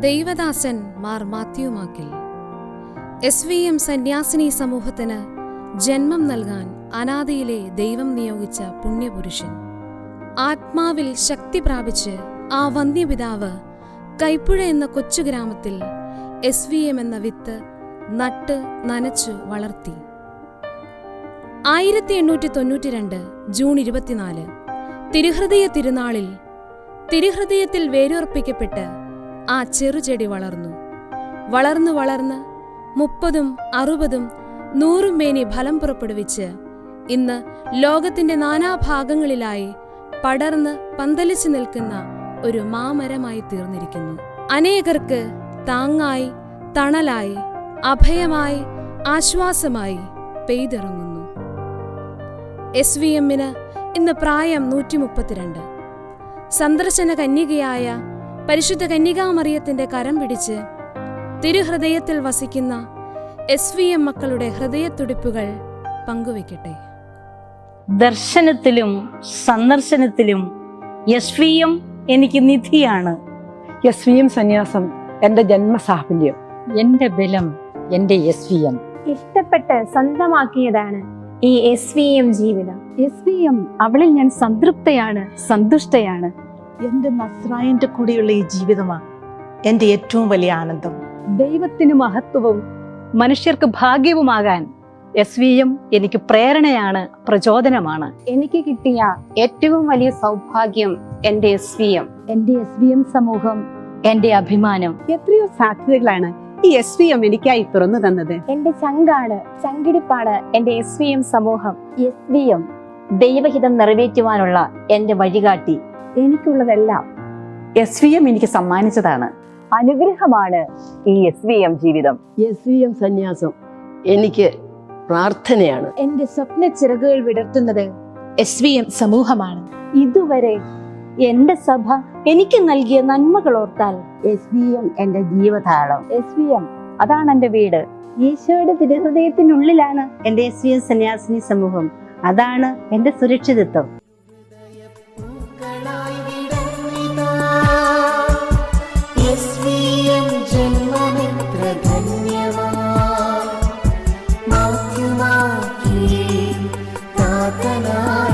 ദൈവദാസൻ Mar Mathew Makil S V M സന്യാസിനി സമൂഹത്തിന് ജന്മം നൽകാൻ അനാദിയിലെ ദൈവം നിയോഗിച്ച പുണ്യപുരുഷൻ. ആത്മാവിൽ ശക്തി പ്രാപിച്ച് ആ വന്ധ്യപിതാവ് കൈപ്പുഴ എന്ന കൊച്ചു ഗ്രാമത്തിൽ എസ് വി എം എന്ന വിത്ത് നട്ട് നനച്ചു വളർത്തി. ആയിരത്തി എണ്ണൂറ്റി തൊണ്ണൂറ്റി രണ്ട് ജൂൺ ഇരുപത്തിനാല് തിരുഹൃദയ തിരുനാളിൽ തിരുഹൃദയത്തിൽ വേരുറപ്പിക്കപ്പെട്ട് ആ ചെറുചെടി വളർന്നു. വളർന്നു വളർന്ന് മുപ്പതും അറുപതും നൂറും മേനി ഫലം പുറപ്പെടുവിച്ച് ഇന്ന് ലോകത്തിന്റെ നാനാഭാഗങ്ങളിലായി പടർന്ന് പന്തലിച്ചു നിൽക്കുന്ന ഒരു മാമരമായി തീർന്നിരിക്കുന്നു. അനേകർക്ക് താങ്ങായി തണലായി അഭയമായി ആശ്വാസമായി പെയ്തിറങ്ങുന്നു. എസ് വി എമ്മിന് ഇന്ന് പ്രായം നൂറ്റി മുപ്പത്തിരണ്ട് സന്ദർശന കന്യകയായ പരിശുദ്ധ കന്യകാമറിയത്തിന്റെ കരം പിടിച്ച് തിരുഹൃദയത്തിൽ വസിക്കുന്ന എസ് വി എം മക്കളുടെ ഹൃദയത്തുടിപ്പുകൾ പങ്കുവെക്കട്ടെ. ദർശനത്തിലും സന്ദർശനത്തിലും എസ് വി എം എനിക്ക് നിധിയാണ്. എസ് വി എം സന്യാസം എന്റെ ജന്മസാഫല്യം. എന്റെ ബലം എന്റെ എസ് വി എം ഇഷ്ടപ്പെട്ട് സ്വന്തമാക്കിയതാണ് ഈ എസ് വി എം ജീവിതം. എസ് വി എം അവളിൽ ഞാൻ സംതൃപ്തയാണ് സന്തുഷ്ടയാണ്. എന്റെ നസ്രായന്റെ കൂടെയുള്ള ഈ ജീവിതമാണ് എന്റെ ഏറ്റവും വലിയ ആനന്ദം. ദൈവത്തിന് മഹത്വവും മനുഷ്യർക്ക് ഭാഗ്യവുമാകാൻ എസ് വി എം എനിക്ക് പ്രേരണയാണ് പ്രചോദനമാണ്. എനിക്ക് കിട്ടിയ ഏറ്റവും വലിയ സൗഭാഗ്യം എന്റെ എസ് വി എം എന്റെ എസ് വി എം സമൂഹം എന്റെ അഭിമാനം എത്രയോ സാധ്യതകളാണ് ഈ എസ് വി എം എനിക്കായി തുറന്നു തന്നത്. എന്റെ ചങ്കാണ് ചങ്കിടിപ്പാണ് എന്റെ എസ് വി എം സമൂഹം. എസ് വി എം ദൈവഹിതം നിറവേറ്റുവാനുള്ള എന്റെ വഴികാട്ടി എനിക്കുള്ളതെല്ലാം എസ് വി എം എനിക്ക് സമ്മാനിച്ചതാണ്. അനുഗ്രഹമാണ് ഈ എസ് വി എം ജീവിതം. എസ് വി എം സന്യാസം എനിക്ക് പ്രാർത്ഥനയാണ്. എന്റെ സ്വപ്ന ചിറകുകൾ വിടർത്തുന്നത് എസ് വി എം സമൂഹമാണ്. ഇതുവരെ എന്റെ സഭ എനിക്ക് നൽകിയ നന്മകൾ ഓർത്താൽ എസ് വി എം എന്റെ ജീവതാളം. എസ് വി എം അതാണ് എന്റെ വീട്. ഈശോയുടെ തിരുഹൃദയത്തിനുള്ളിലാണ് എന്റെ എസ് വി എം സന്യാസിനി സമൂഹം. അതാണ് എന്റെ സുരക്ഷിതത്വം. SVM ജന്മമെത്ര ധന്യമാ. മാധ്യമാക്കി താതനായി